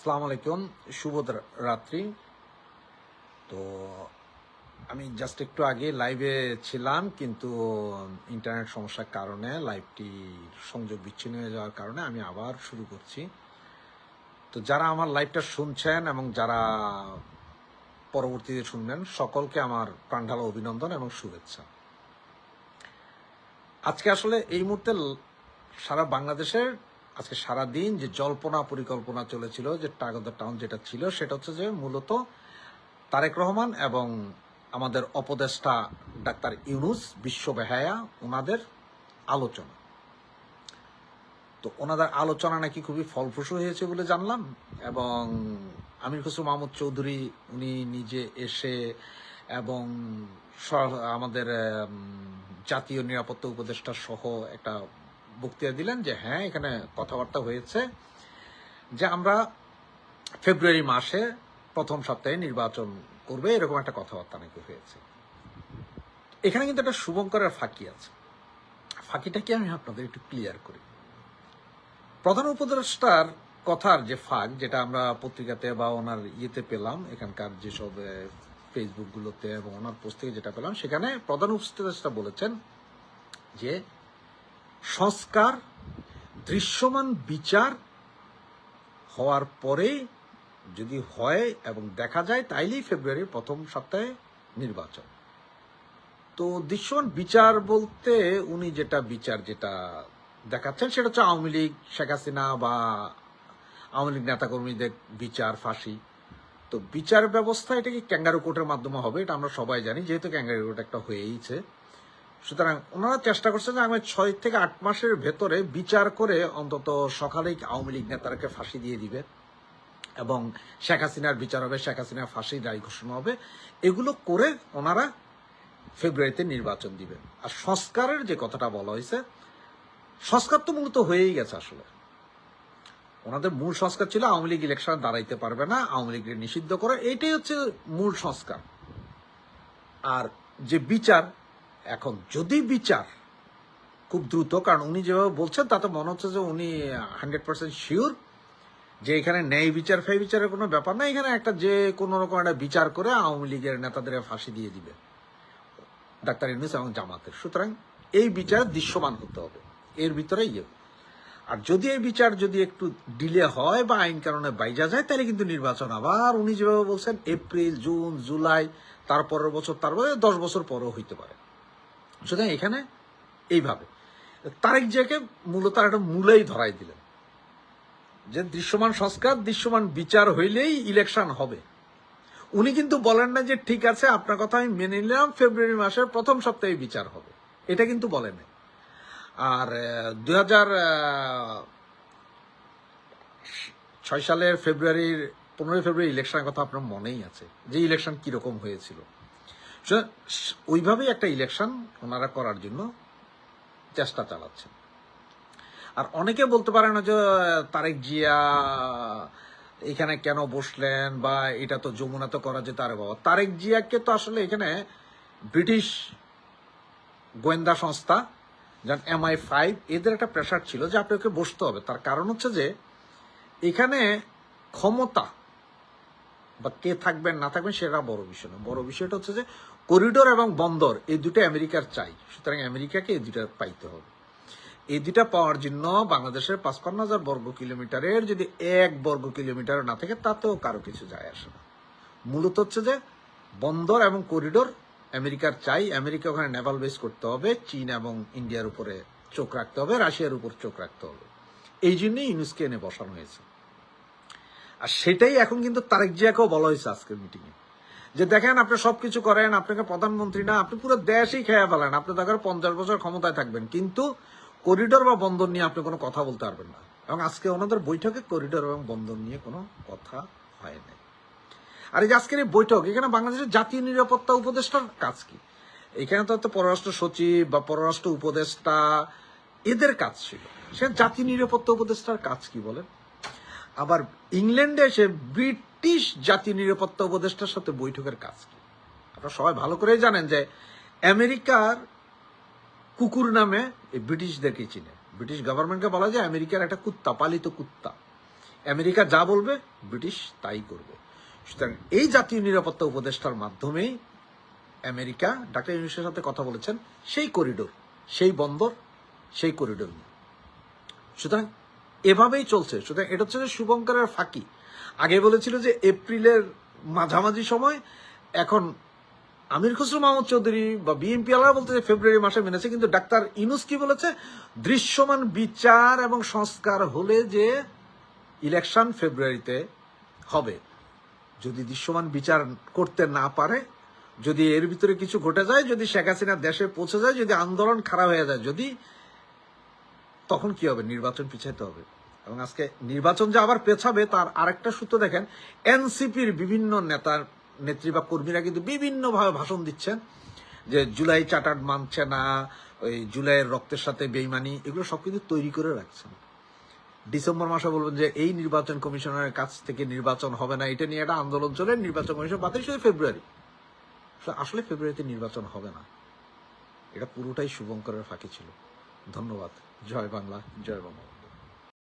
আসসালামু আলাইকুম, শুভ রাত্রি। তো আমি জাস্ট একটু আগে লাইভে ছিলাম, কিন্তু ইন্টারনেট সমস্যার কারণে লাইভটি সংযোগ বিচ্ছিন্ন হয়ে যাওয়ার কারণে আমি আবার শুরু করছি। তো যারা আমার লাইভটা শুনছেন এবং যারা পরবর্তীতে শুনবেন, সকলকে আমার প্রাণঢালা অভিনন্দন এবং শুভেচ্ছা। আজকে আসলে এই মুহূর্তে সারা বাংলাদেশের আজকে সারা দিন যে জল্পনা পরিকল্পনা চলেছিল, যে টাগ অফ দ্য টাউন যেটা ছিল, সেটা হচ্ছে যে মূলত তারেক রহমান এবং আমাদের অপদেষ্টা ডাক্তার ইউনুস বিশ্ব বেহায়া, ওনাদের আলোচনা। তো ওনাদের আলোচনা নাকি খুবই ফলপ্রসূ হয়েছে বলে জানলাম এবং আমির খসরু মাহমুদ চৌধুরী, উনি নিজে এসে এবং আমাদের জাতীয় নিরাপত্তা উপদেষ্টা সহ একটা বক্তৃতা দিলেন যে হ্যাঁ এখানে কথাবার্তা হয়েছে যে আমরা ফেব্রুয়ারি মাসে প্রথম সপ্তাহে নির্বাচন করবে, এরকম একটা কথাবার্তা নাকি হয়েছে। এখানে কিন্তু একটা শুভঙ্করের ফাঁকি আছে। ফাঁকিটা কি আমি আপনাদের একটু ক্লিয়ার করি? প্রধান উপদেষ্টার কথার যে ফাঁক, যেটা আমরা পত্রিকাতে বা ওনার ইয়েতে পেলাম, এখানকার যেসব ফেসবুকগুলোতে এবং ওনার পোস্ট থেকে যেটা পেলাম, সেখানে প্রধান উপদেষ্টা বলেছেন যে সংস্কার, দৃশ্যমান বিচার হওয়ার পরে যদি হয় এবং দেখা যায়, তাইলেই ফেব্রুয়ারির প্রথম সপ্তাহে নির্বাচন। তো দৃশ্যমান বিচার বলতে উনি যেটা বিচার যেটা দেখাচ্ছেন, সেটা হচ্ছে আওয়ামী লীগ, শেখ হাসিনা বা আওয়ামী লীগ নেতাকর্মীদের বিচার, ফাঁসি। তো বিচার ব্যবস্থা এটা কি ক্যাঙ্গারু কোর্টের মাধ্যমে হবে, এটা আমরা সবাই জানি, যেহেতু ক্যাঙ্গারু কোর্ট একটা হয়েইছে। সুতরাং ওনারা চেষ্টা করছেন যে আগামী ছয় থেকে আট মাসের ভেতরে বিচার করে অন্তত সকালেই আওয়ামী লীগ নেতারাকে ফাঁসি দিয়ে দিবে এবং শেখ হাসিনার বিচার হবে, শেখ হাসিনার ফাঁসির রায় ঘোষণা হবে। এগুলো করে ওনারা ফেব্রুয়ারিতে নির্বাচন দিবেন আর সংস্কারের যে কথাটা বলা হয়েছে, সংস্কার তো মূলত হয়েই গেছে আসলে। ওনাদের মূল সংস্কার ছিল আওয়ামী লীগ ইলেকশন দাঁড়াইতে পারবে না, আওয়ামী লীগকে নিষিদ্ধ করা, এটাই হচ্ছে মূল সংস্কার। আর যে বিচার এখন যদি বিচার খুব দ্রুত, কারণ উনি যেভাবে বলছেন, তাতে মনে হচ্ছে যে উনি হান্ড্রেড পার্সেন্ট শিওর যে এখানে ন্যায় বিচার ফ্যায় বিচারের কোনো ব্যাপার না। এখানে একটা যে কোনো রকম একটা বিচার করে আওয়ামী লীগের নেতাদের ফাঁসি দিয়ে দিবে ডাক্তার ইউনুস এবং জামাতের। সুতরাং এই বিচার দৃশ্যমান হতে হবে। এর ভিতরে ইয়ে। আর যদি এই বিচার যদি একটু ডিলে হয় বা আইন কারণে বাইজা যায়, তাহলে কিন্তু নির্বাচন আবার, উনি যেভাবে বলছেন, এপ্রিল, জুন, জুলাই তারপরের বছর তারপরে দশ বছর পরেও হইতে পারে। সুতরাং এখানে এইভাবে। তারেক জিয়াকে মূলত একটা মূলেই ধরাই দিলেন। যে দৃশ্যমান সংস্কার, দৃশ্যমান বিচার হইলেই ইলেকশন হবে। উনি কিন্তু বলেন না যে ঠিক আছে, আপনার কথা আমি মেনে নিলাম, ফেব্রুয়ারি মাসের প্রথম সপ্তাহে বিচার হবে। এটা কিন্তু বলেন আর দুই হাজার ছয় সালের ফেব্রুয়ারির, পনেরোই ফেব্রুয়ারি ইলেকশনের কথা আপনার মনেই আছে যে ইলেকশন কীরকম হয়েছিল। ওইভাবেই একটা ইলেকশন ওনারা করার জন্য চেষ্টা চালাচ্ছেন। আর অনেকে বলতে পারে না যে, তারেক জিয়া এখানে কেন বসলেন বা এটা তো যমুনা তো করা যেত আরে বাবা। তারেক জিয়াকে তো আসলে এখানে ব্রিটিশ গোয়েন্দা সংস্থা যেমন এমআই ফাইভ এদের একটা প্রেশার ছিল যে, আপনাকে বসতে হবে। তার কারণ হচ্ছে যে, এখানে ক্ষমতা বা কে থাকবেন, না থাকবেন, সেটা বড় বিষয় না বড় বিষয়টা হচ্ছে যে করিডোর এবং বন্দর, এই দুটো আমেরিকার চাই। সুতরাং আমেরিকাকে এই দুটা পাইতে হবে। এই দুটা পাওয়ার জন্য বাংলাদেশের পাঁচপান্ন হাজার বর্গ কিলোমিটারের যদি এক বর্গ কিলোমিটার না থাকে, তাতেও কারও কিছু যায় আসে না। মূলত হচ্ছে যে বন্দর এবং করিডোর আমেরিকার চাই। আমেরিকা ওখানে নেভাল বেস করতে হবে, চীন এবং ইন্ডিয়ার উপরে চোখ রাখতে হবে, রাশিয়ার উপর চোখ রাখতে হবে। এই জন্যই ইউনুসকে এনে বসানো হয়েছে। আর সেটাই এখন কিন্তু তারেক জিয়াকেও বলা হয়েছে আজকের মিটিংয়ে যে দেখেন, আপনি সবকিছু করেন, আপনাকে প্রধানমন্ত্রী না, আপনি পুরো দেশই খেয়ে ফেলেন, আপনি দেখার পঞ্চাশ বছর ক্ষমতায় থাকবেন। কিন্তু করিডোর বা বন্দর নিয়ে আপনি কোনো কথা বলতে পারবেন না। এবং আজকে ওনাদের বৈঠকে করিডোর এবং বন্দর নিয়ে কোনো কথা হয় আর এই যে আজকের এই বৈঠক, এখানে বাংলাদেশের জাতীয় নিরাপত্তা উপদেষ্টার কাজ কি? এখানে তো পররাষ্ট্র সচিব বা পররাষ্ট্র উপদেষ্টা, এদের কাজ ছিল। সে জাতীয় নিরাপত্তা উপদেষ্টার কাজ কি বলেন? আবার ইংল্যান্ডে এসে ব্রিটিশ জাতীয় নিরাপত্তা উপদেষ্টার সাথে বৈঠকের কাজ আপনারা সবাই ভালো করেই জানেন যে আমেরিকার কুকুর নামে এই ব্রিটিশদেরকে চিনে। ব্রিটিশ গভর্নমেন্টকে বলা যায় আমেরিকার একটা কুত্তা, পালিত কুত্তা। আমেরিকা যা বলবে ব্রিটিশ তাই করবে। সুতরাং এই জাতীয় নিরাপত্তা উপদেষ্টার মাধ্যমেই আমেরিকা ডাক্তার ইউনুসের সাথে কথা বলেছেন, সেই করিডোর, সেই বন্দর, সেই করিডোর নিয়ে। সুতরাং এভাবেই চলছে। সুতরাং এটা হচ্ছে যে শুভঙ্করের ফাঁকি। আগে বলেছিল যে এপ্রিলের মাঝামাঝি সময় এখন আমির খসরু, মাহমুদ চৌধুরী বা বিএনপি আলারা বলতে যে ফেব্রুয়ারি মাসে মেনেছে, কিন্তু ডাক্তার ইনুস কি বলেছে? দৃশ্যমান বিচার এবং সংস্কার হলে যে ইলেকশন ফেব্রুয়ারিতে হবে। যদি দৃশ্যমান বিচার করতে না পারে, যদি এর ভিতরে কিছু ঘটে যায়, যদি শেখ হাসিনা দেশে পৌঁছে যায়, যদি আন্দোলন খারাপ হয়ে যায়, যদি তখন কি হবে? নির্বাচন পিছাইতে হবে। এবং আজকে নির্বাচন যে আবার পেছাবে, তার আরেকটা সূত্র দেখেন, এনসিপির বিভিন্ন নেতার নেত্রী বা কর্মীরা কিন্তু বিভিন্নভাবে ভাষণ দিচ্ছেন যে জুলাই চার্টার মানছে না, ওই জুলাইয়ের রক্তের সাথে বেইমানি, এগুলো সব কিন্তু তৈরি করে রাখছেন। ডিসেম্বর মাসে বলবেন যে এই নির্বাচন কমিশনের কাছ থেকে নির্বাচন হবে না, এটা নিয়ে একটা আন্দোলন চলে, নির্বাচন কমিশন বাতিল, শুধু ফেব্রুয়ারি। আসলে ফেব্রুয়ারিতে নির্বাচন হবে না। এটা পুরোটাই শুভঙ্করের ফাঁকি ছিল। ধন্যবাদ। জয় বাংলা জয় বাংলা।